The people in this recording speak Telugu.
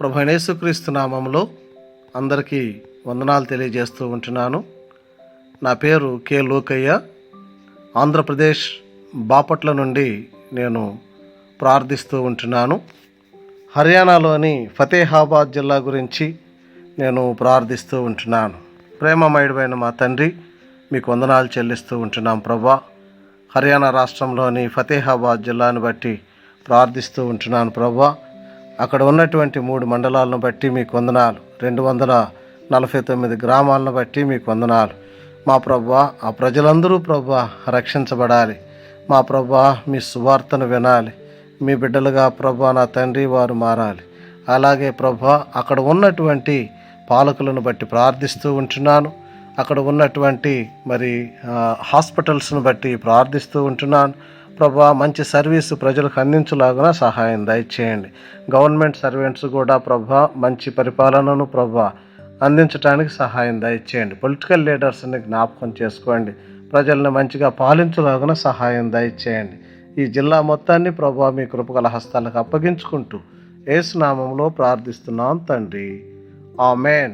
ప్రభు నామంలో అందరికీ వందనాలు తెలియజేస్తూ ఉంటున్నాను. నా పేరు కె లోకయ్య. ఆంధ్రప్రదేశ్ బాపట్ల నుండి నేను ప్రార్థిస్తూ ఉంటున్నాను. హర్యానాలోని ఫతేహాబాద్ జిల్లా గురించి నేను ప్రార్థిస్తూ ఉంటున్నాను. ప్రేమమయుడమైన మా తండ్రి మీకు వందనాలు చెల్లిస్తూ ఉంటున్నాం ప్రభా. హర్యానా రాష్ట్రంలోని ఫతేహాబాద్ జిల్లాను బట్టి ప్రార్థిస్తూ ఉంటున్నాను ప్రభా. అక్కడ ఉన్నటువంటి మూడు మండలాలను బట్టి మీకు వందనాలు. రెండు వందల నలభై తొమ్మిది గ్రామాలను బట్టి మీకు వందనాలు. మా ప్రభా ఆ ప్రజలందరూ ప్రభా రక్షించబడాలి. మా ప్రభా మీ సువార్తను వినాలి. మీ బిడ్డలుగా ప్రభా నా తండ్రి వారు మారాలి. అలాగే ప్రభా అక్కడ ఉన్నటువంటి పాలకులను బట్టి ప్రార్థిస్తూ ఉంటున్నాను. అక్కడ ఉన్నటువంటి మరి హాస్పిటల్స్ను బట్టి ప్రార్థిస్తూ ఉంటున్నాను. ప్రభా మంచి సర్వీసు ప్రజలకు అందించలాగున సహాయం దయచేయండి. గవర్నమెంట్ సర్వెంట్స్ కూడా ప్రభా మంచి పరిపాలనను ప్రభా అందించడానికి సహాయం దయచేయండి. పొలిటికల్ లీడర్స్ని జ్ఞాపకం చేసుకోండి. ప్రజల్ని మంచిగా పాలించలాగున సహాయం దయచేయండి. ఈ జిల్లా మొత్తాన్ని ప్రభా మీ కృపగల హస్తాలకు అప్పగించుకుంటూ ఏసునామంలో ప్రార్థిస్తున్నాం తండ్రి. ఆమెన్.